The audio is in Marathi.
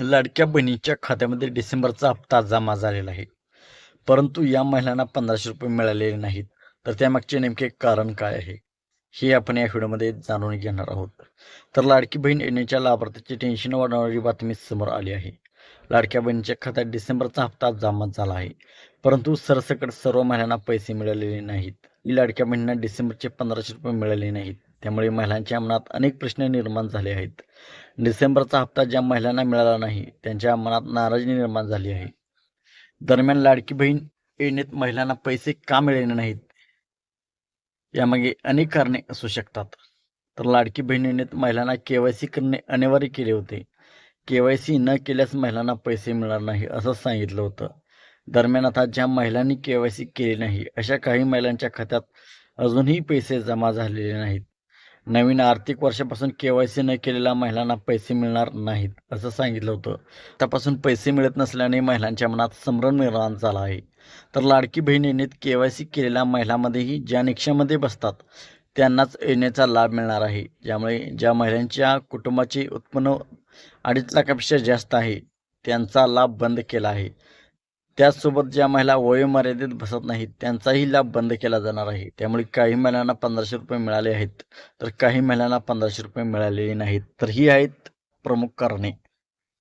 लाडक्या बहिणीच्या खात्यामध्ये डिसेंबरचा हप्ता जमा झालेला आहे. परंतु या महिलांना पंधराशे रुपये मिळालेले नाहीत. तर त्यामागचे नेमके कारण काय आहे? हे आपण या व्हिडिओमध्ये जाणून घेणार आहोत. तर लाडकी बहीण योजनेच्या लाभार्थ्याची टेन्शन वाढवणारी बातमी समोर आली आहे. लाडक्या बहिणीच्या खात्यात डिसेंबरचा हप्ता जमा झाला आहे. परंतु सरसकट सर्व महिलांना पैसे मिळालेले नाहीत. लाडक्या बहिणींना डिसेंबरचे पंधराशे रुपये मिळाले नाहीत. त्यामुळे महिलांच्या मनात अनेक प्रश्न निर्माण झाले आहेत. डिसेंबरचा हप्ता ज्या महिलांना मिळाला नाही त्यांच्या मनात नाराजी निर्माण झाली आहे. दरम्यान लाडकी बहीण योजनेत महिलांना पैसे का मिळाले नाहीत? यामागे अनेक कारणे असू शकतात. तर लाडकी बहीण योजनेत महिलांना के वाय सी करणे अनिवार्य केले होते. के वाय सी न केल्यास महिलांना पैसे मिळणार नाही असं सांगितलं होतं. दरम्यान आता ज्या महिलांनी के वाय सी केली नाही अशा काही महिलांच्या खात्यात अजूनही पैसे जमा झालेले नाहीत. नवीन आर्थिक वर्षापासून के वाय सी न केलेल्या महिलांना पैसे मिळणार नाहीत असं सांगितलं होतं. त्यापासून पैसे मिळत नसल्याने महिलांच्या मनात संभ्रम निर्माण झाला आहे. तर लाडकी बहीण योजनेत के वाय सी केलेल्या महिलांमध्येही ज्या निक्षामध्ये बसतात त्यांनाच योजनेचा लाभ मिळणार आहे. ज्यामुळे ज्या महिलांच्या कुटुंबाचे उत्पन्न अडीच लाखापेक्षा जास्त आहे त्यांचा लाभ बंद केला आहे. त्याचसोबत ज्या महिला वयोमर्यादेत बसत नाहीत त्यांचाही लाभ बंद केला जाणार आहे. त्यामुळे काही महिलांना पंधराशे रुपये मिळाले आहेत. तर काही महिलांना पंधराशे रुपये मिळालेले नाहीत. तर ही आहेत प्रमुख कारणे.